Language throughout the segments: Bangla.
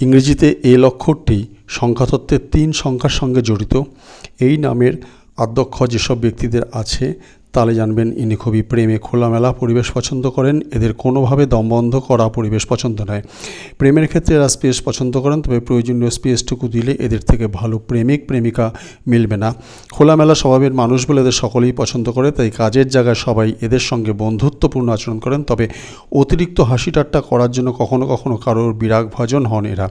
ইংরেজিতে এল অক্ষরটি সংখ্যাতত্ত্বের তিন সংখ্যার সঙ্গে জড়িত। এই নামের আধ্যক্ষ যেসব ব্যক্তিদের আছে তাহলে জানবেন, ইনি খুবই প্রেমে খোলামেলা পরিবেশ পছন্দ করেন। এদের কোনোভাবে দমবন্ধ করা পরিবেশ পছন্দ নয়। প্রেমের ক্ষেত্রে এরা স্পেস পছন্দ করেন, তবে প্রয়োজনীয় স্পেসটুকু দিলে এদের থেকে ভালো প্রেমিক, প্রেমিকা মিলবে না। খোলামেলা স্বভাবের মানুষ বলে এদের সকলেই পছন্দ করে, তাই কাজের জায়গায় সবাই এদের সঙ্গে বন্ধুত্বপূর্ণ আচরণ করেন। তবে অতিরিক্ত হাসি ঠাট্টা করার জন্য কখনো কখনো কারোর বিরাগ ভাজন হন এরা।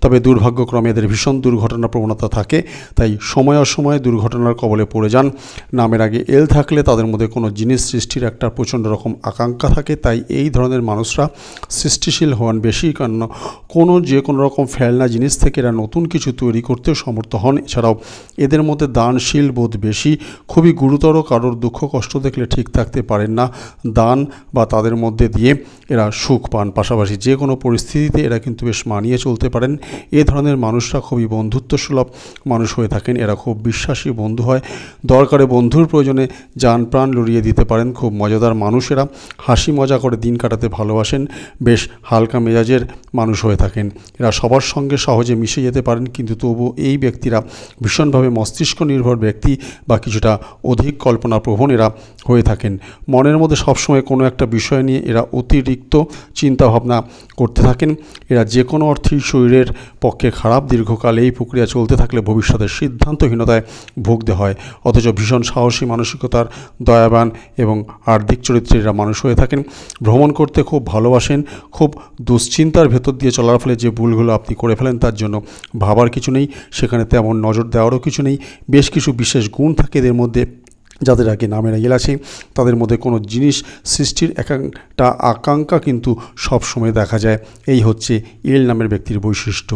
তবে দুর্ভাগ্যক্রমে এদের ভীষণ দুর্ঘটনা প্রবণতা থাকে, তাই সময় অসময়ে দুর্ঘটনার কবলে পড়ে যান। নামের আগে এল থাকলে তাদের মধ্যে কোনো জিনিস সৃষ্টির একটা প্রচণ্ড রকম আকাঙ্ক্ষা থাকে, তাই এই ধরনের মানুষরা সৃষ্টিশীল হন বেশি কারণ কোনো যে কোনো রকম ফেলনা জিনিস থেকে এরা নতুন কিছু তৈরি করতেও সমর্থ হন। এছাড়াও এদের মধ্যে দানশীল বোধ বেশি, খুবই গুরুতর কারোর দুঃখ কষ্ট দেখলে ঠিক থাকতে পারেন না। দান বা তাদের মধ্যে দিয়ে এরা সুখ পান। পাশাপাশি যে কোনো পরিস্থিতিতে এরা কিন্তু বেশ মানিয়ে চলতে পারেন। এ ধরনের মানুষরা খুবই বন্ধুত্বসুলভ মানুষ হয়ে থাকেন। এরা খুব বিশ্বাসী বন্ধু হয়। দরকারে বন্ধুর প্রয়োজনে যান প্রাণ লড়িয়ে দিতে পারেন খুব মজাদার মানুষেরা। হাসি মজা করে দিন কাটাতে ভালোবাসেন, বেশ হালকা মেজাজের মানুষ হয়ে থাকেন। এরা সবার সঙ্গে সহজে মিশে যেতে পারেন, কিন্তু তবু এই ব্যক্তিরা ভীষণভাবে মস্তিষ্ক নির্ভর ব্যক্তি বা কিছুটা অধিক কল্পনা প্রবণ এরা হয়ে থাকেন। মনের মধ্যে সবসময় কোনো একটা বিষয় নিয়ে এরা অতিরিক্ত চিন্তাভাবনা করতে থাকেন। এরা যে কোনো অর্থেই শরীরের পক্ষে খারাপ, দীর্ঘকাল এই প্রক্রিয়া চলতে থাকলে ভবিষ্যতের সিদ্ধান্তহীনতায় ভুগতে হয়। অথচ ভীষণ সাহসী মানসিকতার দয়াবান এবং আর্থিক চরিত্রেরা মানুষ হয়ে থাকেন। ভ্রমণ করতে খুব ভালোবাসেন, খুব দুশ্চিন্তার ভেতর দিয়ে চলার ফলে যে ভুলগুলো আপনি করে ফেলেন তার জন্য ভাবার কিছু নেই। সেখানে তেমন নজর দেওয়ারও কিছু নেই। বেশ কিছু বিশেষ গুণ থাকে এদের মধ্যে, যাদের আগে নামের ইয়েল আছে। তাদের মধ্যে কোনো জিনিস সৃষ্টির একটা আকাঙ্ক্ষা কিন্তু সবসময় দেখা যায়। এই হচ্ছে এল নামের ব্যক্তির বৈশিষ্ট্য।